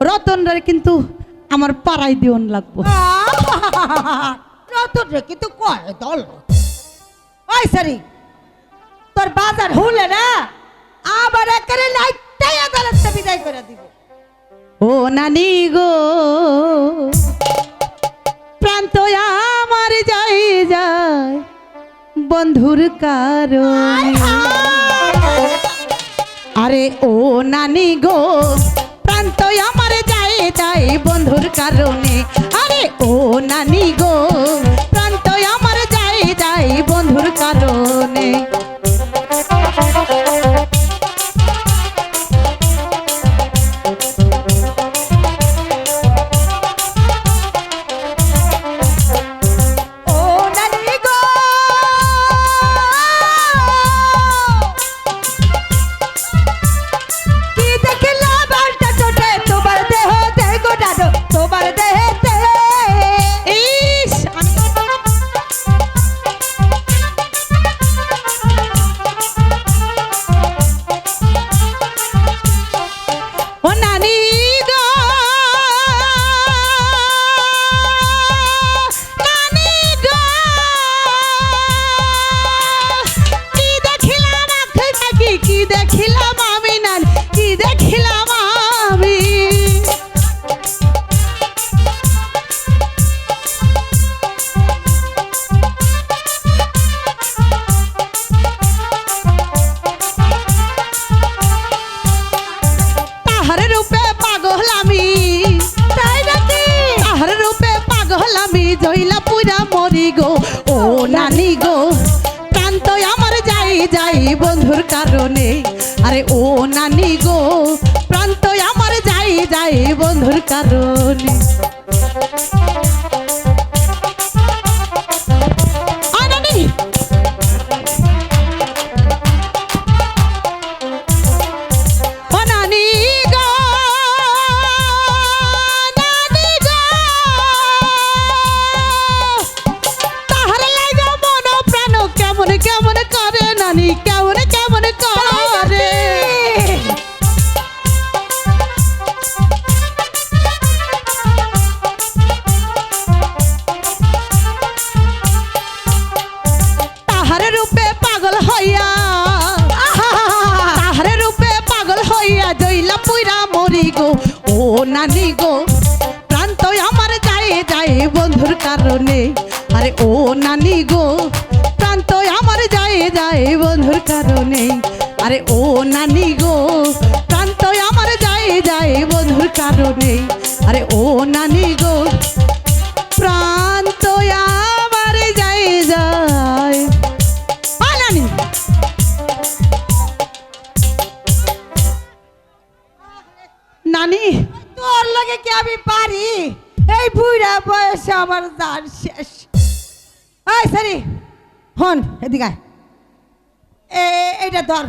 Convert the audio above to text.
রতনরে কিন্তু আমার পাড়ায় দিওন লাগবো। রতন রে কিন্তু কয় দল ওই সারি তোর বাজার হুলে না? আবার একেবারে লাইটটাই আদালতে বিদায় করে দিব। ও নানি গো প্রান্ত আমার যাই যায় বন্ধুর কারণ। আরে ও নানি গো আমার যাই যাই বন্ধুর কারণে। আরে ও নানি কি যাই বন্ধুর কারণে। আরে ও নানি গো প্রান্ত আমার যাই যাই বন্ধুর কারণে। করে। তাহার রূপে পাগল হইয়া, তাহার রূপে পাগল হইয়া জইলা পুইরা মরি গো। ও নানি গো প্রান্ত আমার যায় যায় বন্ধুর কারণে। আরে ও নানি গো প্রান্ত আমার যায় যায় বন্ধুর কারণে। আরে ও নানি গো প্রাণ প্রান্ত আমার যায় যায় বন্ধুর কারণে। আরে ও নানি গো প্রান্ত আমার যায় যায়। নানি। নানি, তোর লাগে কি আমি পারি? এই বুড়া বয়সে আমার জান শেষ। এই, সারি। হন এদিকে এইটা ধর।